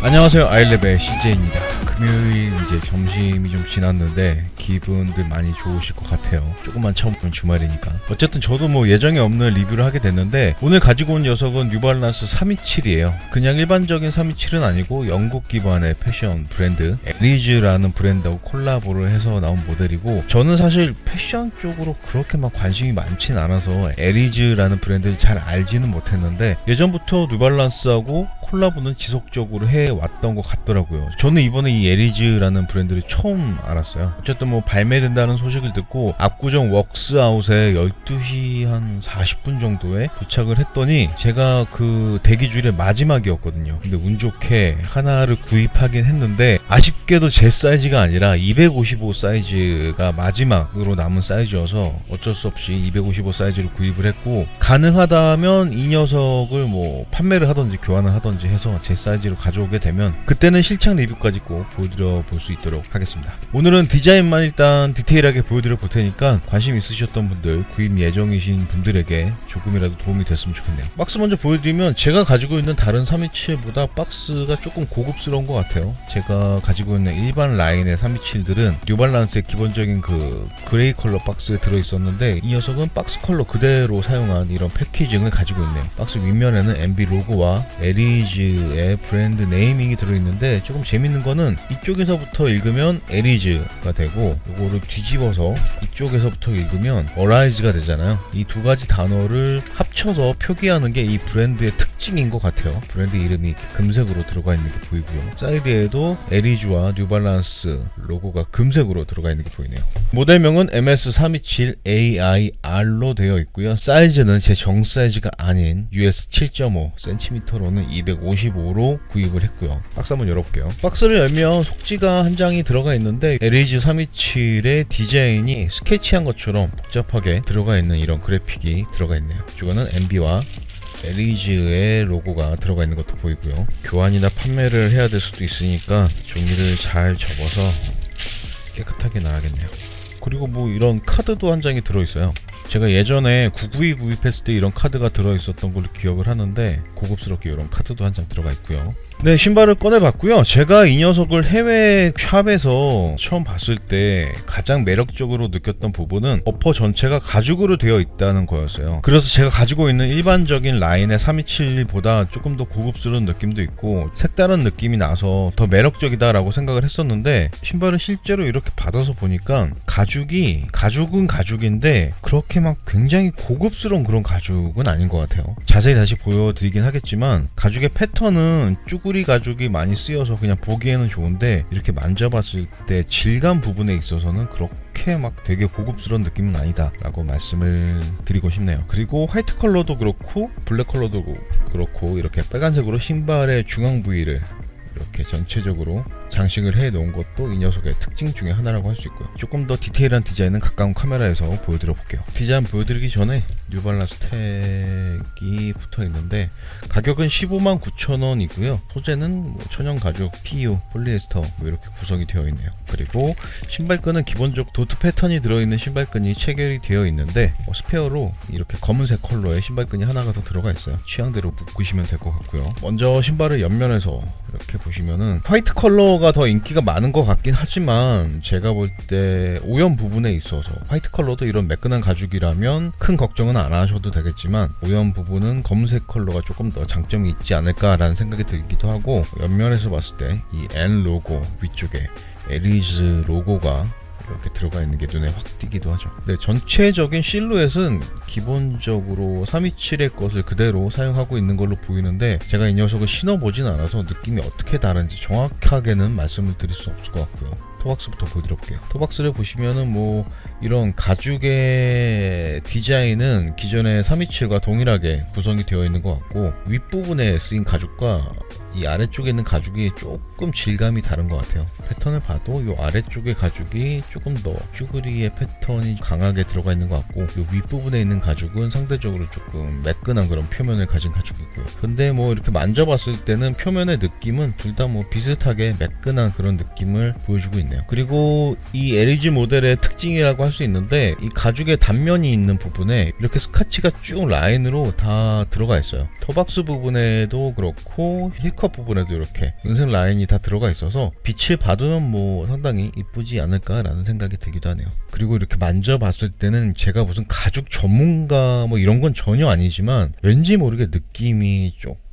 안녕하세요. 아일랩의 CJ입니다. 금요일 이제 점심이 좀 지났는데 기분들 많이 좋으실 것 같아요 조금만 참으면 주말이니까 어쨌든 저도 뭐 예정에 없는 리뷰를 하게 됐는데 오늘 가지고 온 녀석은 뉴발란스 327이에요 그냥 일반적인 327은 아니고 영국 기반의 패션 브랜드 에리즈라는 브랜드하고 콜라보를 해서 나온 모델이고 저는 사실 패션 쪽으로 그렇게 막 관심이 많진 않아서 에리즈라는 브랜드를 잘 알지는 못했는데 예전부터 뉴발란스하고 콜라보는 지속적으로 해왔던 것 같더라고요. 저는 이번에 이 에리즈라는 브랜드를 처음 알았어요. 어쨌든 뭐 발매된다는 소식을 듣고 압구정 웍스아웃에 12시 한 40분 정도에 도착을 했더니 제가 그 대기줄의 마지막이었거든요. 근데 운 좋게 하나를 구입하긴 했는데 아쉽게도 제 사이즈가 아니라 255 사이즈가 마지막으로 남은 사이즈여서 어쩔 수 없이 255 사이즈를 구입을 했고 가능하다면 이 녀석을 뭐 판매를 하던지 교환을 하던지 해서 제 사이즈로 가져오게 되면 그때는 실착 리뷰까지 꼭 보여드려 볼 수 있도록 하겠습니다. 오늘은 디자인만 일단 디테일하게 보여드려 볼 테니까 관심 있으셨던 분들 구입 예정이신 분들에게 조금이라도 도움이 됐으면 좋겠네요. 박스 먼저 보여드리면 제가 가지고 있는 다른 327보다 박스가 조금 고급스러운 것 같아요. 제가 가지고 있는 일반 라인의 327들은 뉴발란스의 기본적인 그 그레이 컬러 박스에 들어있었는데 이 녀석은 박스 컬러 그대로 사용한 이런 패키징을 가지고 있네요. 박스 윗면에는 MB 로고와 에리즈의 브랜드 네이밍이 들어있는데 조금 재밌는 거는 이쪽에서부터 읽으면 에리즈가 되고 이거를 뒤집어서 이쪽에서부터 읽으면 어라이즈가 되잖아요. 이 두 가지 단어를 합쳐서 표기하는 게 이 브랜드의 특징인 것 같아요. 브랜드 이름이 금색으로 들어가 있는 게 보이고요. 사이드에도 에리즈와 뉴발란스 로고가 금색으로 들어가 있는 게 보이네요. 모델명은 MS327AIR로 되어 있고요. 사이즈는 제 정 사이즈가 아닌 US 7.5cm로는 255로 구입을 했고요. 박스 한번 열어볼게요. 박스를 열면 속지가 한 장이 들어가 있는데 LG 327의 디자인이 스케치한 것처럼 복잡하게 들어가 있는 이런 그래픽이 들어가 있네요. 이거는 MB와 에리즈의 로고가 들어가 있는 것도 보이고요. 교환이나 판매를 해야 될 수도 있으니까 종이를 잘 접어서 깨끗하게 놔야겠네요. 그리고 뭐 이런 카드도 한 장이 들어있어요. 제가 예전에 992 구입했을 때 이런 카드가 들어있었던 걸로 기억을 하는데 고급스럽게 이런 카드도 한 장 들어가 있고요. 네, 신발을 꺼내봤고요. 제가 이 녀석을 해외 샵에서 처음 봤을 때 가장 매력적으로 느꼈던 부분은 어퍼 전체가 가죽으로 되어 있다는 거였어요. 그래서 제가 가지고 있는 일반적인 라인의 327보다 조금 더 고급스러운 느낌도 있고 색다른 느낌이 나서 더 매력적이다 라고 생각을 했었는데 신발을 실제로 이렇게 받아서 보니까 가죽이 가죽은 가죽인데 그렇게 막 굉장히 고급스러운 그런 가죽은 아닌 것 같아요. 자세히 다시 보여드리긴 하겠지만 가죽의 패턴은 쭈 구리 가죽이 많이 쓰여서 그냥 보기에는 좋은데 이렇게 만져봤을 때 질감 부분에 있어서는 그렇게 막 되게 고급스러운 느낌은 아니다 라고 말씀을 드리고 싶네요. 그리고 화이트 컬러도 그렇고 블랙 컬러도 그렇고 이렇게 빨간색으로 신발의 중앙 부위를 이렇게 전체적으로 장식을 해 놓은 것도 이 녀석의 특징 중에 하나라고 할 수 있고요. 조금 더 디테일한 디자인은 가까운 카메라에서 보여드려 볼게요. 디자인 보여드리기 전에 뉴발란스 택이 붙어 있는데 가격은 15만 9천 원 이고요. 소재는 뭐 천연 가죽, PU, 폴리에스터 뭐 이렇게 구성이 되어 있네요. 그리고 신발끈은 기본적 도트 패턴이 들어있는 신발끈이 체결이 되어 있는데 어, 스페어로 이렇게 검은색 컬러의 신발끈이 하나가 더 들어가 있어요. 취향대로 묶으시면 될 것 같고요. 먼저 신발을 옆면에서 이렇게 보시면은 화이트 컬러 가 더 인기가 많은 것 같긴 하지만 제가 볼 때 오염 부분에 있어서 화이트 컬러도 이런 매끈한 가죽이라면 큰 걱정은 안 하셔도 되겠지만 오염 부분은 검은색 컬러가 조금 더 장점이 있지 않을까라는 생각이 들기도 하고 옆면에서 봤을 때 이 N 로고 위쪽에 에리즈 로고가 이렇게 들어가 있는 게 눈에 확 띄기도 하죠. 네, 전체적인 실루엣은 기본적으로 327의 것을 그대로 사용하고 있는 걸로 보이는데 제가 이 녀석을 신어보진 않아서 느낌이 어떻게 다른지 정확하게는 말씀을 드릴 수 없을 것 같고요. 토박스부터 보여드려볼게요. 토박스를 보시면은 뭐 이런 가죽의 디자인은 기존의 327과 동일하게 구성이 되어 있는 것 같고 윗부분에 쓰인 가죽과 이 아래쪽에 있는 가죽이 조금 질감이 다른 것 같아요. 패턴을 봐도 이 아래쪽의 가죽이 조금 더 쭈그리의 패턴이 강하게 들어가 있는 것 같고 이 윗부분에 있는 가죽은 상대적으로 조금 매끈한 그런 표면을 가진 가죽이고요. 근데 뭐 이렇게 만져봤을 때는 표면의 느낌은 둘 다 뭐 비슷하게 매끈한 그런 느낌을 보여주고 있네요. 있네요. 그리고 이 LG 모델의 특징이라고 할 수 있는데 이 가죽의 단면이 있는 부분에 이렇게 스카치가 쭉 라인으로 다 들어가 있어요. 토박스 부분에도 그렇고 힐컵 부분에도 이렇게 은색 라인이 다 들어가 있어서 빛을 받으면 뭐 상당히 이쁘지 않을까라는 생각이 들기도 하네요. 그리고 이렇게 만져봤을 때는 제가 무슨 가죽 전문가 뭐 이런 건 전혀 아니지만 왠지 모르게 느낌이 조금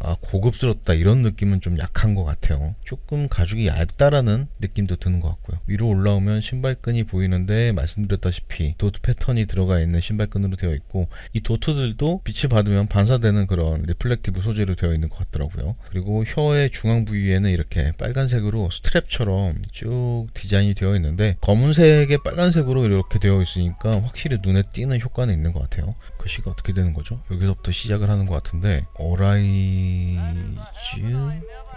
아 고급스럽다 이런 느낌은 좀 약한 것 같아요. 조금 가죽이 얇다라는 느낌도 드는 것 같고요. 위로 올라오면 신발끈이 보이는데 말씀드렸다시피 도트 패턴이 들어가 있는 신발끈으로 되어 있고 이 도트들도 빛을 받으면 반사되는 그런 리플렉티브 소재로 되어 있는 것 같더라고요. 그리고 혀의 중앙 부위에는 이렇게 빨간색으로 스트랩처럼 쭉 디자인이 되어 있는데 검은색에 빨간색으로 이렇게 되어 있으니까 확실히 눈에 띄는 효과는 있는 것 같아요. 글씨가 어떻게 되는 거죠? 여기서부터 시작을 하는 것 같은데 어라이즈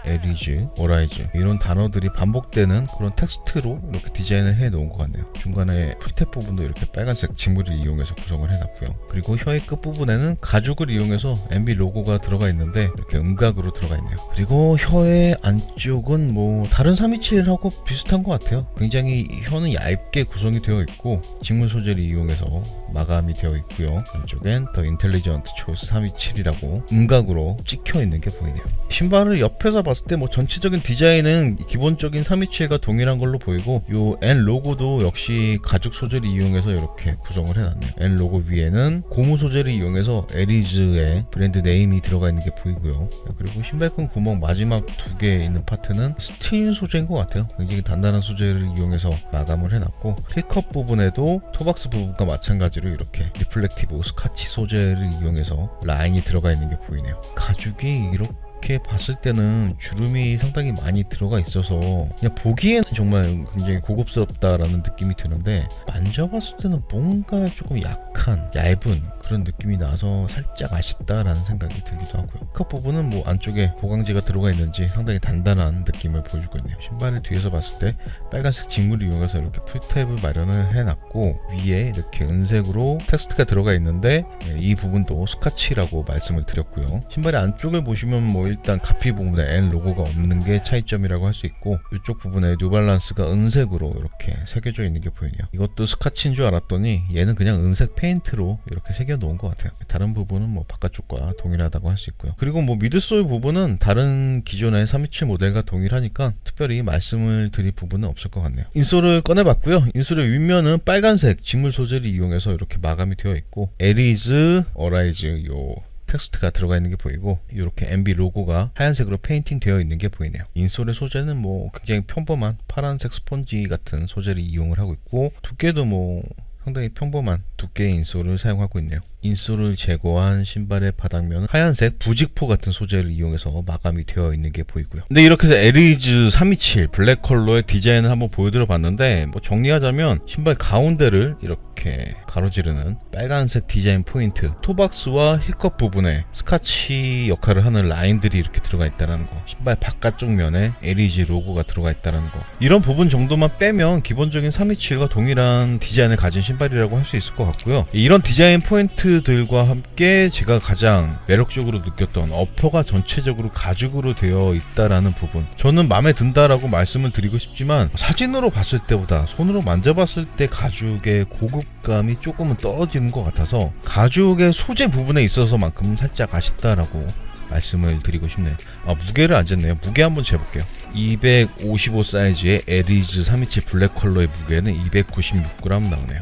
에리즈, 어라이즈 이런 단어들이 반복되는 그런 텍스트로 이렇게 디자인을 해 놓은 것 같네요. 중간에 풀탭 부분도 이렇게 빨간색 지물을 이용해서 구성을 해놨고요. 그리고 혀의 끝 부분에는 가죽을 이용해서 MB 로고가 들어가 있는데 이렇게 음각으로 들어가 있네요. 그리고 혀의 안쪽은 뭐 다른 327하고 비슷한 것 같아요. 굉장히 혀는 얇게 구성이 되어 있고 직물 소재를 이용해서 마감이 되어 있고요. 안쪽엔 더 인텔리전트 초이스 327이라고 음각으로 찍혀 있는 게 보이네요. 신발을 옆에서 봤을 때 뭐 전체적인 디자인은 기본적인 327과 동일한 걸로 보이고 요 N 로고도 역시 가죽 소재를 이용해서 이렇게 구성을 해놨네요. N 로고 위에는 고무 소재를 이용해서 에리즈의 브랜드 네임이 들어가 있는 게 보이고요. 그리고 신발끈 구멍 마지막 두 개 있는 파트는 스틸 소재인 것 같아요. 굉장히 단단한 소재를 이용해서 마감을 해놨고 힐컵 부분에도 토박스 부분과 마찬가지로 이렇게 리플렉티브 스카치 소재를 이용해서 라인이 들어가 있는 게 보이네요. 가죽이 이렇게 이렇게 봤을 때는 주름이 상당히 많이 들어가 있어서 그냥 보기에는 정말 굉장히 고급스럽다라는 느낌이 드는데 만져봤을 때는 뭔가 조금 약한 얇은 그런 느낌이 나서 살짝 아쉽다라는 생각이 들기도 하고요. 컵 부분은 뭐 안쪽에 보강제가 들어가 있는지 상당히 단단한 느낌을 보여주고 있네요. 신발을 뒤에서 봤을 때 빨간색 직물을 이용해서 이렇게 풀탭을 마련을 해놨고 위에 이렇게 은색으로 텍스트가 들어가 있는데 네, 이 부분도 스카치라고 말씀을 드렸고요. 신발의 안쪽을 보시면 뭐 일단 가피 부분에 N 로고가 없는 게 차이점이라고 할 수 있고 이쪽 부분에 뉴발란스가 은색으로 이렇게 새겨져 있는 게 보이네요. 이것도 스카치인 줄 알았더니 얘는 그냥 은색 페인트로 이렇게 새겨 놓은 것 같아요. 다른 부분은 뭐 바깥쪽과 동일하다고 할 수 있고요. 그리고 뭐 미드솔 부분은 다른 기존의 327 모델과 동일하니까 특별히 말씀을 드릴 부분은 없을 것 같네요. 인솔을 꺼내봤고요. 인솔의 윗면은 빨간색 직물 소재를 이용해서 이렇게 마감이 되어 있고 에리즈, 어라이즈 요 텍스트가 들어가 있는 게 보이고 이렇게 MB 로고가 하얀색으로 페인팅 되어 있는 게 보이네요. 인솔의 소재는 뭐 굉장히 평범한 파란색 스펀지 같은 소재를 이용을 하고 있고 두께도 뭐 상당히 평범한 두께의 인솔을 사용하고 있네요. 인솔을 제거한 신발의 바닥면은 하얀색 부직포 같은 소재를 이용해서 마감이 되어 있는 게 보이고요. 근데 이렇게 해서 에리즈 327 블랙 컬러의 디자인을 한번 보여드려 봤는데 뭐 정리하자면 신발 가운데를 이렇게 가로지르는 빨간색 디자인 포인트 토박스와 힐컵 부분에 스카치 역할을 하는 라인들이 이렇게 들어가 있다는 거 신발 바깥쪽 면에 에리즈 로고가 들어가 있다는 거 이런 부분 정도만 빼면 기본적인 327과 동일한 디자인을 가진 신발이라고 할 수 있을 것 같고요 이런 디자인 포인트 들과 함께 제가 가장 매력적으로 느꼈던 어퍼가 전체적으로 가죽으로 되어 있다라는 부분 저는 마음에 든다라고 말씀을 드리고 싶지만 사진으로 봤을 때보다 손으로 만져봤을 때 가죽의 고급감이 조금은 떨어지는 것 같아서 가죽의 소재 부분에 있어서만큼은 살짝 아쉽다라고 말씀을 드리고 싶네요. 아 무게를 안 쟀네요. 무게 한번 재볼게요. 255 사이즈의 에리즈 327 블랙 컬러의 무게는 296g 나오네요.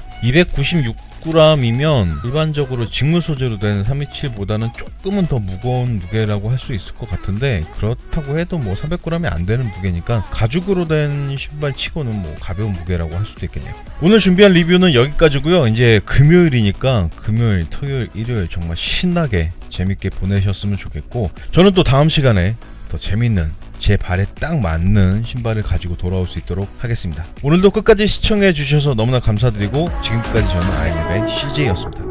296g이면 일반적으로 직물 소재로 된 327보다는 조금은 더 무거운 무게라고 할 수 있을 것 같은데 그렇다고 해도 뭐 300g이 안 되는 무게니까 가죽으로 된 신발 치고는 뭐 가벼운 무게라고 할 수도 있겠네요. 오늘 준비한 리뷰는 여기까지고요. 이제 금요일이니까 금요일, 토요일, 일요일 정말 신나게 재밌게 보내셨으면 좋겠고 저는 또 다음 시간에 더 재밌는 제 발에 딱 맞는 신발을 가지고 돌아올 수 있도록 하겠습니다. 오늘도 끝까지 시청해 주셔서 너무나 감사드리고 지금까지 저는 아이랩의 CJ였습니다.